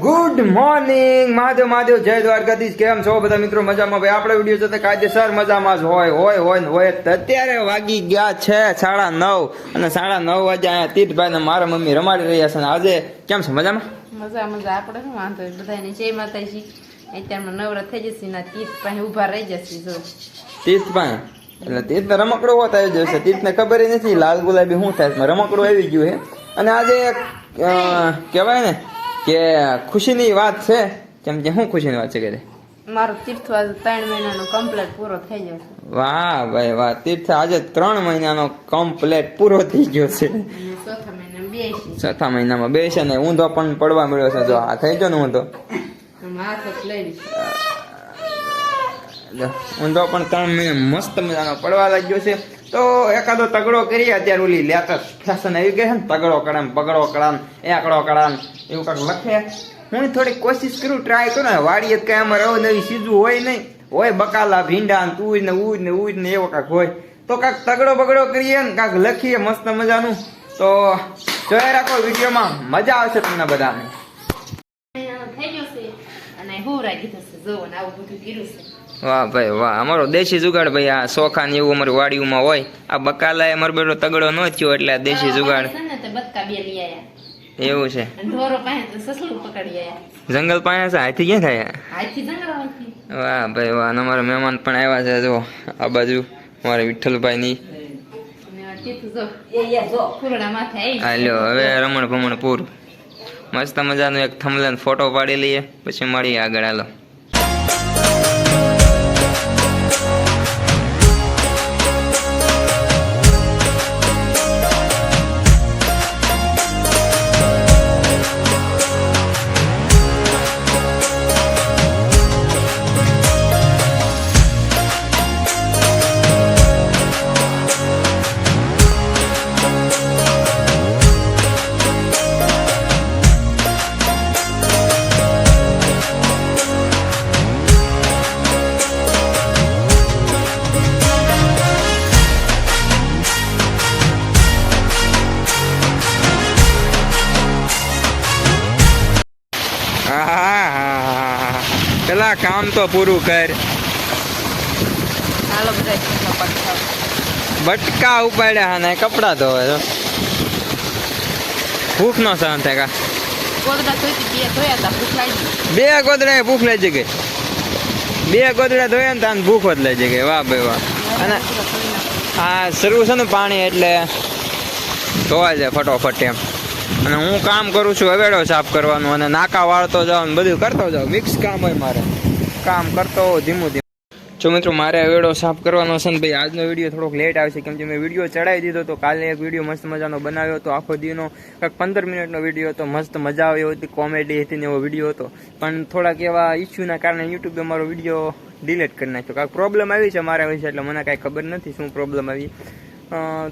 Good morning Madhav Madhav જય દ્વારકાધીશ. કેમ છો બધા મિત્રો? મજામાં? ભાઈ આપણે વીડિયો જોતા કાયદેસર મજામાં જ હોય. હોય હોય ને હોય. અત્યારે વાગી ગયા છે સાડા નવ અને સાડા નવ વાગે અહીંયા તીર્થભાઈ ને મારા મમ્મી રમાડી રહ્યા છે અને આજે. કેમ છે? મજામાં? મજા મજા. આપણે શું વાંધો બધાને જય માતાજી. અત્યારમાં નવરા થઈ જશે ના તીર્થ પાસે ઊભા રહી જશે જો. તીર્થભાઈ? એટલે તીર્થ રમકડો હોત આવી જશે તીર્થ ને ખબર નથી. લાલ ગુલાબી શું થાય? રમકડું આવી ગયું છે. અને આજે કહેવાય ને કે ખુશીની વાત છે? કેમ કે શું ખુશીની વાત છે કે મારો તીર્થવાસ ત્રણ મહિનાનો કમ્પ્લેટ પૂરો થઈ જશે વાહ ભાઈ વાહ. તીર્થ આજે ત્રણ મહિનાનો કમ્પ્લેટ પૂરો થઈ ગયો છે. ચોથા છે. મહિનામાં બે છે ને ઊંધો પણ પડવા મળ્યો છે. જો આ થઈ ગયો ને ઊંધો? ઊંધો પણ ત્રણ મહિને મસ્ત મજાનો પડવા લાગ્યો છે. તો એકાદો તગડો કરીએ, અત્યારે ઓલી લેટેસ્ટ ફેશન આવી ગઈ છે ને, તગડો કડાન પગડો કડાન એકડો કડાન એવું કાંઈક લખે. હું થોડી કોશિશ કરું ટ્રાય કરું, ને વાડીએ જ કાંઈ અમારે આવું નવી સીધું હોય નહીં. હોય બકાલા, ભીંડા ને તુજ ને ઉજ ને ઉજ ને એવો કાંઈક હોય. તો કાંઈક તગડો બગડો કરીએ ને કાંઈક લખીએ મસ્ત મજાનું. તો જોયા રાખો વિડીયોમાં. મજા આવશે તમને બધાને. થઈ ગયું છે. અને હું રાખી થશે. જો આવું બધું કર્યું છે. વાહ ભાઈ વાહ. અમારો દેશી જુગાડ ભાઈ આ સોખા ને એવું અમારી વાડીઓમાં હોય. આ બકાલા અમારો બેટો તગડો ન થયો એટલે આ દેશી જુગાડ. એવું છે. અને ઢોરો પાસે તો સસલું પકડી આયા. જંગલ પાસે છે? હાથી ક્યાં થાય? વાહ ભાઈ વાહ. અમારા મહેમાન પણ આવ્યા છે જો. આ બાજુ અમારા વિઠ્ઠલભાઈ ની અને આ તીર્થ જો ફૂલડા માથે આવી હાલ્યો હવે રમણ ભમણ પૂરું. મસ્ત મજાનો એક થમલેન ફોટો પાડી લઈએ. પછી મળીએ આગળ હાલો. પેલા કામ તો પૂરું કર. હાલો બધા બટકા ઉપાડ્યા અને કપડા ધોવે તો ભૂખ નો સહન થાય બે ગોદડા ભૂખ લઈ જઈ ગઈ. બે ગોદડા ધોયા ને તાને ભૂખ જ લઈ જઈ ગઈ વાહ ભાઈ વાહ. અને આ શરૂ છે ને પાણી એટલે ધોવાય જાય ફટોફટ એમ. અને હું કામ કરું છું અવેડો સાફ કરવાનું અને નાકા વાળતો જાઉં ને બધું કરતો જાઉં. મિક્સ કામ હોય મારે. કામ કરતો ધીમું ધીમું. જો મિત્રો, મારે વેડો સાફ કરવાનો છે ને ભાઈ, આજનો વીડિયો થોડોક લેટ આવશે. કેમ કે મેં વીડિયો ચડાવી દીધો તો કાલે એક વીડિયો મસ્ત મજાનો બનાવ્યો હતો, આખો દીનો કંઈક પંદર મિનિટનો વીડિયો હતો, મસ્ત મજા આવી હતી, કોમેડી હતી ને એવો વીડિયો હતો. પણ થોડાક એવા ઇસ્યુના કારણે યુટ્યુબે મારો વીડિયો ડિલીટ કરી નાખ્યો. કાંઈક પ્રોબ્લેમ આવી છે મારા વિશે, એટલે મને કાંઈ ખબર નથી શું પ્રોબ્લેમ આવી.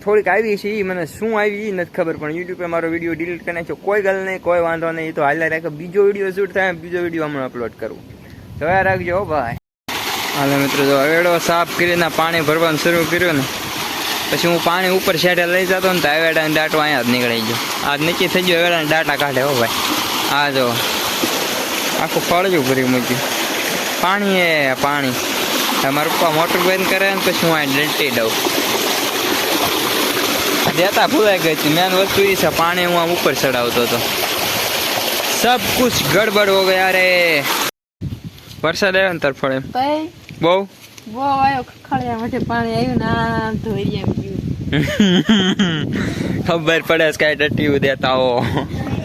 થોડીક આવી છે એ મને શું આવી એ નથી ખબર, પણ યુટ્યુબે મારો વીડિયો ડિલીટ કરી નાખ્યો. કોઈ ગલ નહીં કોઈ વાંધો નહીં તો હાલ્યા રાખે. બીજો વીડિયો શૂટ થાય બીજો વીડિયો હમણાં અપલોડ કરું. જોયા રાખજો ભાઈ. હાલો મિત્રો, જો હવેડો સાફ કરીને પાણી ભરવાનું શરૂ કર્યું ને, પછી હું પાણી ઉપર શેઠે લઈ જતો ને તો હવેડાને દાંટો અહીંયા જ નીકળી ગયો. આજ નીચે થઈ ગયો હવેડાને દાંટા કાઢે હો ભાઈ. આ જો, આખું ફળજું ભરી મૂક્યું. પાણી એ પાણી. મારું પપ્પા મોટર બંધ કરે ને પછી હું અહીં ડંટી દઉં. દેતા ભૂલાઈ ગઈ હતી. મેન વસ્તુ એ છે, પાણી હું ઉપર ચડાવતો હતો. સબ કુછ ગડબડ હો ગયા રે. વરસાદ આવ્યો ને તરફડે ભાઈ? બહુ? બહુ આવ્યો. ખખડ્યા માટે પાણી આવ્યું ને ધોઈ એમ ખબર પડે છે કઈ ટટ્ટીયું દેતા હો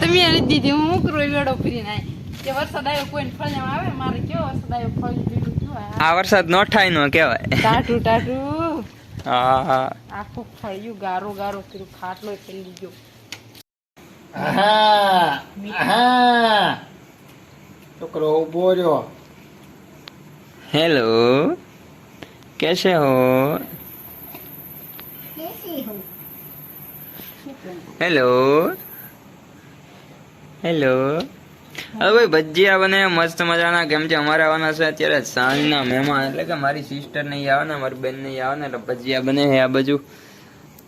તમે આ દીધી હું કરું વેડો ફરી નાય. કે વરસાદ આવ્યો કોઈને ફળિયામાં આવે? મારે કેવો વરસાદ આવ્યો? ફળી દીધું આ વરસાદ નો થાય નો કહેવાય. ટાટું ટાટું હા હા. આખું ફળ્યું ગારો ગારો કર્યું. ખાટલો ફેલી ગયો હા હા છોકરો ઊભો રહ્યો. હેલો कैसे हो હેલો હેલો હવે ભાઈ ભજીયા બને મસ્ત મજાના કેમ છે અમારે આવવાના છે અત્યારે સાંજના મહેમાન એટલે કે મારી સિસ્ટર નહીં આવે ને મારી બેન નહીં આવે ને એટલે ભજીયા બને છે આ બાજુ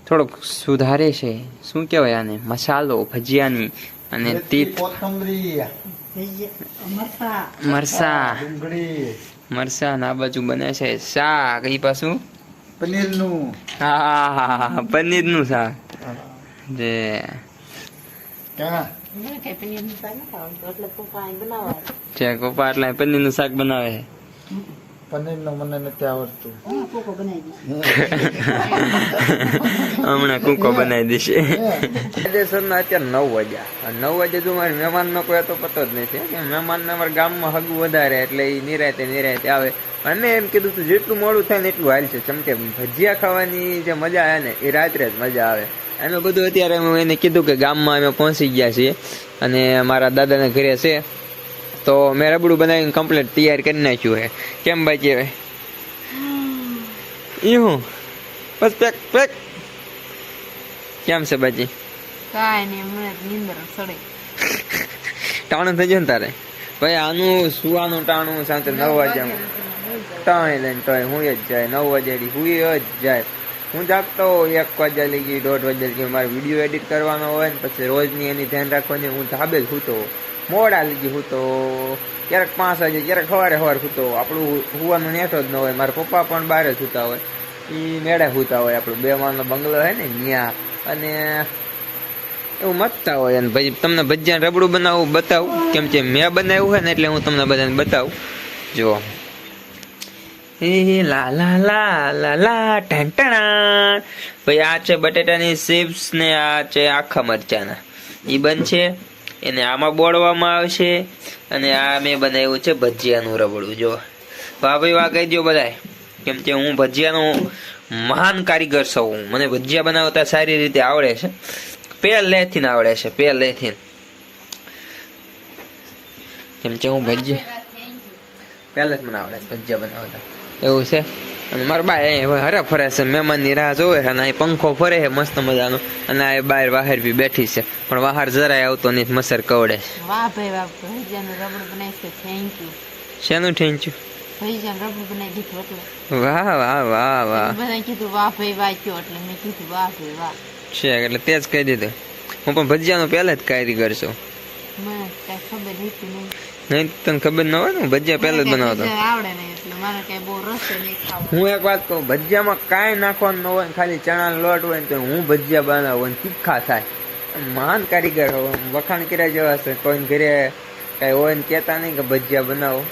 થોડોક સુધારે છે શું કહેવાય આને મસાલો ભજીયાની અને તીત કોથમરી મરસા ડુંગળી મરસા આ બાજુ બને છે શાક એ પાછું? પનીરનું. હા પનીરનું શાક. જે ક્યાં? મને કઈ પનીરનું શાક પપ્પા અહીં બનાવવા આવ્યા. છે કોપા એટલે પનીરનું શાક બનાવે છે. પનીરનું મને નથી આવડતું. હમણાં કૂકો બનાવી દેશે કાયદેસરના અત્યારે નવ વાગ્યા. નવ વાગે જો મારે મહેમાનનો કોઈ તો પતો જ નથી. કે મહેમાનને અમારા ગામમાં હગું વધારે એટલે એ નિરાતે નિરાતે આવે. અને એમ કીધું તું જેટલું મોડું થાય ને એટલું હાલ છે. ચમ કે ભજીયા ખાવાની જે મજા આવે ને એ રાત્રે જ મજા આવે. અમે બધું અત્યારે હું એને કીધું કે ગામમાં અમે પહોંચી ગયા છીએ. અને મારા દાદાના ઘરે છે. તો મેં રબડું બનાવીને કમ્પ્લીટ તૈયાર કરી નાખ્યું છે. કેમ બાકી હવે? ઈ હું? બસ પેક પેક. કેમ છે બાજી કાંઈ નહીં નીંદર ટાણું થઈ જાય ને તારે? ભાઈ આનું સુવાનું ટાણું સાંજે નવ વાગ્યા ટાણી લઈને તો હું જ જાય. નવ વાગ્યા હું જ જાય. હું જાગતો એક વાગ્યા લઈ ગઈ દોઢ વાગ્યા લગી મારે વીડિયો એડિટ કરવાનો હોય ને પછી રોજની એની ધ્યાન રાખવાની હું ધાબે જ સૂતો હોઉં. મોડા લગી સૂતો ક્યારેક પાંચ વાગે, ક્યારેક સવારે સવારે સૂતો આપણું હુવાનું નેઠો જ ન હોય. મારા પપ્પા પણ બહાર સૂતા હોય. એ મેળે સૂતા હોય આપણું. બે માળનો બંગલો હોય ને ત્યાં અને એવું મતતા હોય. અને પછી તમને ભજીયા રબડું બનાવવું બતાવું. કેમ કે મેં બનાવ્યું હોય ને, એટલે હું તમને બધાને બતાવું. જો એ લા લા લા લા લા, ટાણા ભાઈ આ છે બટેટાની ચિપ્સ ને આ છે આખા મરચાના. એ બનશે એને આમાં બોળવામાં આવશે. અને આ મેં બનાવ્યું છે ભજીયાનું રબડું. જો વાહ ભાઈ વાહ કહી દો બધાય. કેમ કે હું ભજીયાનો મહાન કારીગર છું. મને ભજીયા બનાવતા સારી રીતે આવડે છે. પહેલેથી આવડે છે પહેલેથી કેમ કે હું ભજીયા પહેલે જ મને આવડે ભજીયા બનાવતા. એવું છે? અને મારા બા અહીં હવે હરા ફરે છે મહેમાનની રાહ જોવે છે અને અહીં પંખો ફરે છે મસ્ત મજાનો. અને આ બહાર વાહર બી બેઠી છે પણ બહાર જરાય આવતો નહીં મસર કવડે વાહ ભાઈ વાહ ભજીયાનું રબડ બનાવી છે થેન્ક યુ શેનું રબડું બનાવી દીધું એટલે. વાહ વાહ વાહ વાહ. કીધું વાહ ભાઈ વાહ કયો એટલે મેં કીધું વાહ ભાઈ વાહ. છે એટલે તે જ કહી દીધું. હું પણ ભજીયાનો પહેલા જ કારીગર છું. મને કઈ ખબર હતી નહીં તને ખબર ન હોય ને ભજીયા પહેલા જ બનાવતો. હું એક વાત કહું ભજીયામાં કાંઈ નાખવાનું ન હોય ખાલી ચણાનો લોટ હોય ને તો હું ભજીયા બનાવું ને તીખા થાય. મહાન કારીગર હોય વખાણ કર્યા જેવા છે કોઈને ઘરે કઈ હોય ને કહેતા નહીં કે ભજીયા બનાવો.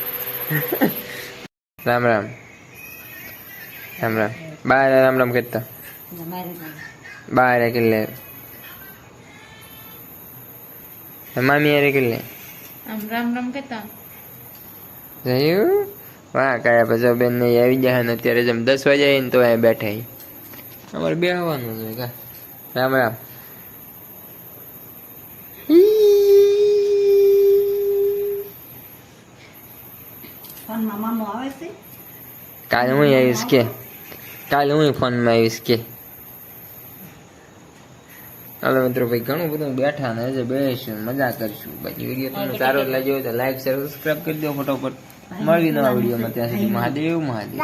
રામ રામ. રામ રામ. બાર રામ રામ કહેતા. બાર કિલ્લે મામી યારે કિલ્લે આમ રામ રામ કહેતા. જોયું વાહ કયા પછી બેન ને આવી જાય ને અત્યારે જેમ દસ વાગ્યા ને તો અહીંયા બેઠા. અમારે બે આવવાનું છે કા? રામ રામ. કાલે હું આવીશ કે? કાલે હું ફોનમાં આવીશ કે? હાલો મિત્રો ભાઈ ઘણું બધું બેઠા ને હજુ બેસીશું મજા કરશું. બાકી વીડિયો તમને સારો લાગ્યો હોય તો લાઈક શેર સબસ્ક્રાઈબ કરી દો ફટોફટ. મળી નવા વિડીયોમાં ત્યાં સુધી મહાદેવ મહાદેવ.